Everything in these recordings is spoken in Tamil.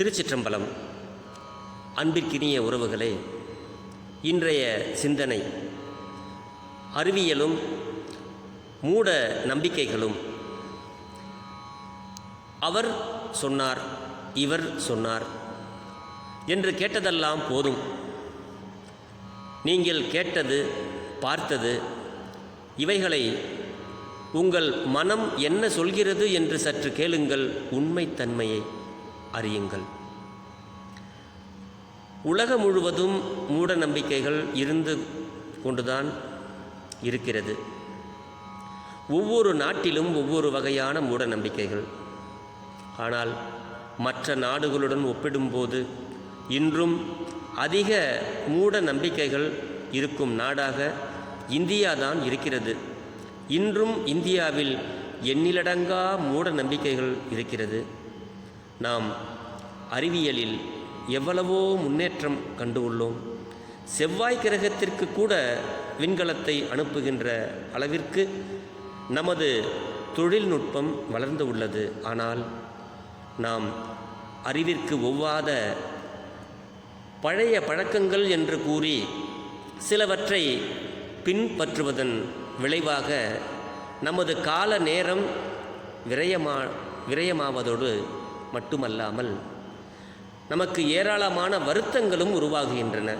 திருச்சிற்றம்பலம் அன்பிற்கினிய உறவுகளே இன்றைய சிந்தனை அறிவியலும் மூட நம்பிக்கைகளும். அவர் சொன்னார் இவர் சொன்னார் என்று கேட்டதெல்லாம் போதும். நீங்கள் கேட்டது பார்த்தது இவைகளை உங்கள் மனம் என்ன சொல்கிறது என்று சற்று கேளுங்கள் உண்மைத்தன்மையை. அறியுங்கள். உலகம் முழுவதும் மூட நம்பிக்கைகள் இருந்து கொண்டுதான் இருக்கிறது. ஒவ்வொரு நாட்டிலும் ஒவ்வொரு வகையான மூட நம்பிக்கைகள் ஆனால் மற்ற நாடுகளுடன் ஒப்பிடும்போது இன்றும் அதிக மூட நம்பிக்கைகள் இருக்கும் நாடாக இந்தியா தான் இருக்கிறது. இன்றும் இந்தியாவில் எண்ணிலடங்கா மூட நம்பிக்கைகள் இருக்கிறது. நாம் அறிவியலில் எவ்வளவோ முன்னேற்றம் கண்டு உள்ளோம் செவ்வாய் கிரகத்திற்கு கூட விண்கலத்தை அனுப்புகின்ற அளவிற்கு நமது தொழில்நுட்பம் வளர்ந்து உள்ளது. ஆனால் நாம் அறிவிற்கு ஒவ்வாத பழைய பழக்கங்கள் என்று கூறி சிலவற்றை பின்பற்றுவதன் விளைவாக நமது கால நேரம் விரயமா விரயமாவதோடு மட்டுமல்லாமல் நமக்கு ஏராளமான வருத்தங்களும் உருவாகுகின்றன.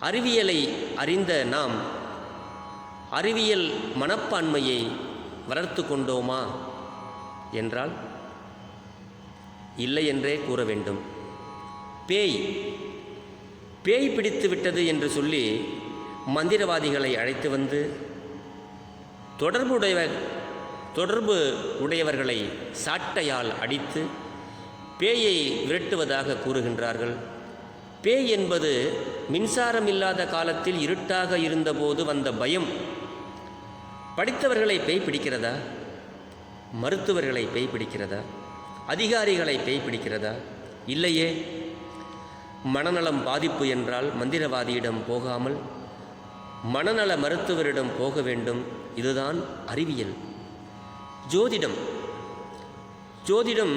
அறிவியலை அறிந்த நாம் அறிவியல் மனப்பான்மையை வளர்த்து கொண்டோமா என்றால் இல்லை என்றே கூற வேண்டும். பேய் பேய் பிடித்து விட்டது என்று சொல்லி மந்திரவாதிகளை அழைத்து வந்து தொடர்புடைய தொடர்பு உடையவர்களை சாட்டையால் அடித்து பேயை விரட்டுவதாக கூறுகின்றார்கள். பேய் என்பது மின்சாரம் இல்லாத காலத்தில் இருட்டாக இருந்தபோது வந்த பயம். படித்தவர்களை பேய் பிடிக்கிறதா? மருத்துவர்களை பேய் பிடிக்கிறதா? அதிகாரிகளை பேய் பிடிக்கிறதா? இல்லையே. மனநலம் பாதிப்பு என்றால் மந்திரவாதியிடம் போகாமல் மனநல மருத்துவரிடம் போக வேண்டும். இதுதான் அறிவியல். ஜோதிடம். ஜோதிடம்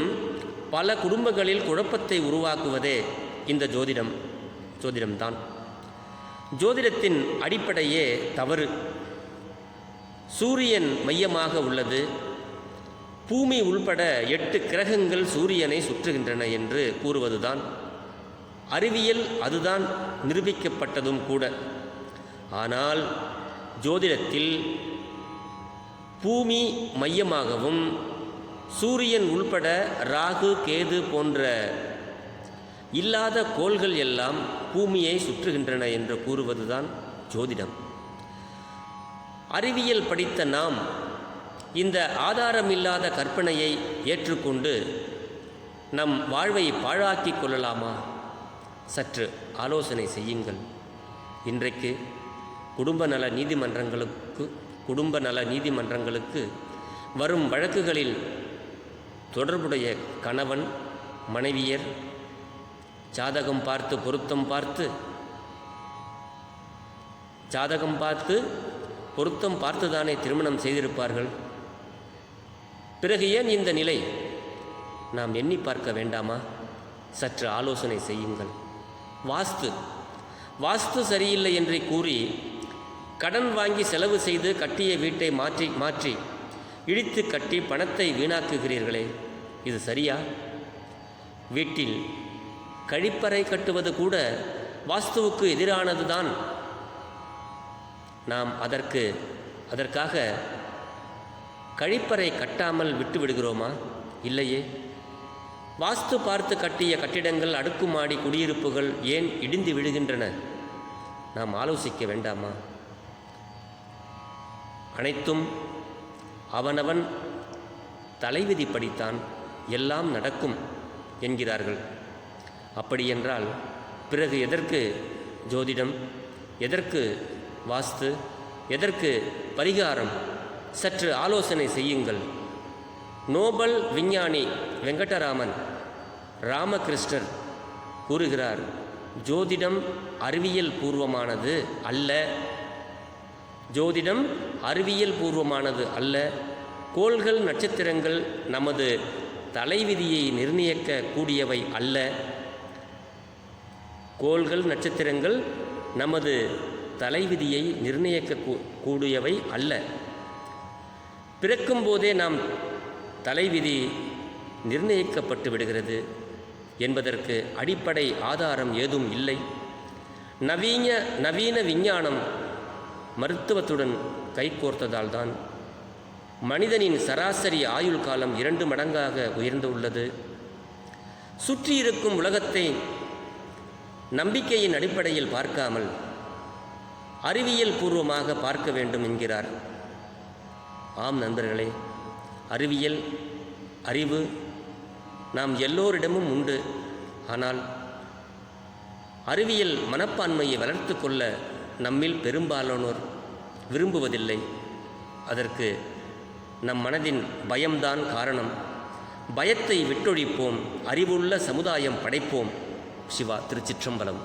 பல குடும்பங்களில் குழப்பத்தை உருவாக்குவதே இந்த ஜோதிடம். ஜோதிடம்தான். ஜோதிடத்தின் அடிப்படையே தவறு. சூரியன் மையமாக உள்ளது. பூமி உள்பட எட்டு கிரகங்கள் சூரியனை சுற்றுகின்றன என்று கூறுவதுதான். அறிவியல் அதுதான் நிரூபிக்கப்பட்டதும் கூட. ஆனால் ஜோதிடத்தில் பூமி மையமாகவும் சூரியன் உள்பட ராகு கேது போன்ற இல்லாத கோள்கள் எல்லாம் பூமியை சுற்றுகின்றன என்று கூறுவதுதான் ஜோதிடம். அறிவியல் படித்த நாம் இந்த ஆதாரமில்லாத கற்பனையை ஏற்றுக்கொண்டு நம் வாழ்வை பாழாக்கிக் கொள்ளலாமா? சற்று ஆலோசனை செய்யுங்கள். இன்றைக்கு குடும்ப நல நீதிமன்றங்களுக்கு குடும்ப நல நீதிமன்றங்களுக்கு வரும் வழக்குகளில் தொடர்புடைய கணவன் மனைவியர் ஜாதகம் பார்த்து பொருத்தம் பார்த்து ஜாதகம் பார்த்து பொருத்தம் பார்த்துதானே திருமணம் செய்திருப்பார்கள்? பிறகு ஏன் இந்த நிலை? நாம் எண்ணி பார்க்க வேண்டாமா? சற்று ஆலோசனை செய்யுங்கள். வாஸ்து. வாஸ்து சரியில்லை என்று கூறி கடன் வாங்கி செலவு செய்து கட்டிய வீட்டை மாற்றி மாற்றி இடித்து கட்டி பணத்தை வீணாக்குகிறீர்களே இது சரியா? வீட்டில் கழிப்பறை கட்டுவது கூட வாஸ்துவுக்கு எதிரானதுதான். நாம் அதற்கு அதற்காக கழிப்பறை கட்டாமல் விட்டு விடுகிறோமா இல்லையே. வாஸ்து பார்த்து கட்டிய கட்டிடங்கள் அடுக்குமாடி குடியிருப்புகள் ஏன் இடிந்து விடுகின்றன நாம் ஆலோசிக்க வேண்டாமா? அனைத்தும் அவனவன் தலைவிதிப்படித்தான் எல்லாம் நடக்கும் என்கிறார்கள். அப்படியென்றால் பிறகு எதற்கு ஜோதிடம்? எதற்கு வாஸ்து? எதற்கு பரிகாரம்? சற்று ஆலோசனை செய்யுங்கள். நோபல் விஞ்ஞானி வெங்கடராமன் ராமகிருஷ்ணர் கூறுகிறார் ஜோதிடம் அறிவியல் பூர்வமானது அல்ல. ஜோதிடம் அறிவியல் பூர்வமானது அல்ல. கோள்கள் நட்சத்திரங்கள் நமது தலைவிதியை நிர்ணயிக்க கூடியவை அல்ல. கோள்கள் நட்சத்திரங்கள் நமது தலைவிதியை நிர்ணயிக்க கூடியவை அல்ல. பிறக்கும் போதே நாம் தலைவிதி நிர்ணயிக்கப்பட்டு விடுகிறது என்பதற்கு அடிப்படை ஆதாரம் ஏதும் இல்லை. நவீன நவீன விஞ்ஞானம் மருத்துவத்துடன் கைகோர்த்ததால்தான் மனிதனின் சராசரி ஆயுள் காலம் இரண்டு மடங்காக உயர்ந்துள்ளது சுற்றி இருக்கும் உலகத்தை நம்பிக்கையின் அடிப்படையில் பார்க்காமல் அறிவியல் பூர்வமாக பார்க்க வேண்டும் என்கிறார். ஆம் நண்பர்களே அறிவியல் அறிவு நாம் எல்லோரிடமும் உண்டு. ஆனால் அறிவியல் மனப்பான்மையை வளர்த்து கொள்ள நம்மில் பெரும்பாலானோர் விரும்புவதில்லை. அதற்கு நம் மனதின் பயம்தான் காரணம். பயத்தை விட்டொழிப்போம் அறிவுள்ள சமுதாயம் படைப்போம். சிவா திருச்சிற்றம்பலம்.